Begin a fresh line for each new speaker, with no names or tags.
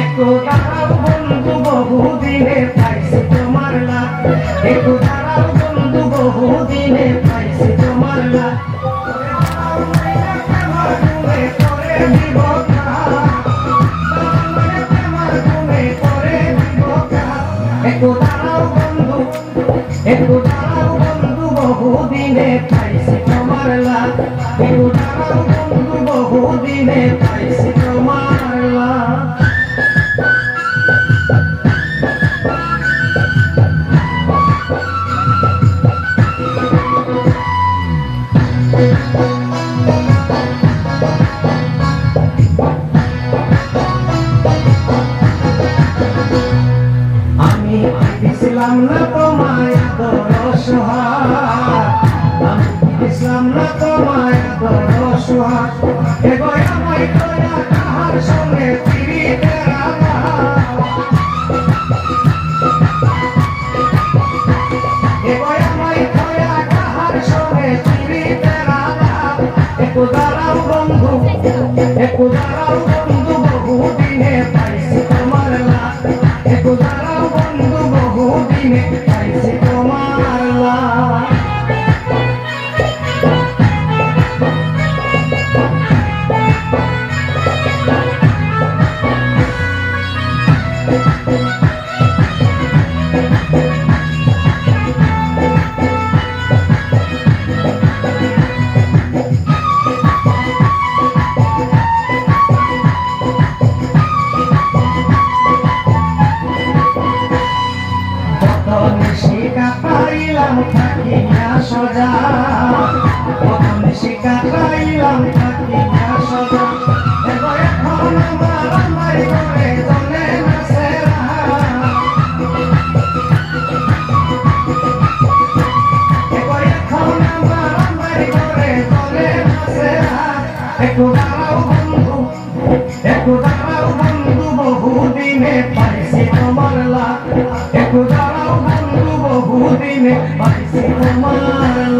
একটু একটু দাঁড়াও বন্ধু, একটু দাঁড়াও বন্ধু, বহুদিনে পাইছি তোমার লাভ। একটু দাঁড়াও বন্ধু লাভ। আমি দিছিলাম না তোমায় দরসহার আমি দিছিলাম না তোমায় তোরা সঙ্গে ফিরিতে রাখা। এগো আমায় তোরা কাহার সঙ্গে ফিরিতে রাখা। একটু দাঁড়াও বন্ধু দাঁড়াও বহুদিনে পাইছি তোমার লাভ প্রথম শিকা পাইলাম থাকিয়া প্রথম শিকা পাইলাম থাকিয়া সজা। এগো এখন আমার আমার করে চলে না এখন আমার আমার করে চলে না একটু দাঁড়াও বন্ধু, একটু দাঁড়াও বন্ধু, বহুদিনে পাইছি তোমার লাভ। একটু দাঁড়াও I see my say.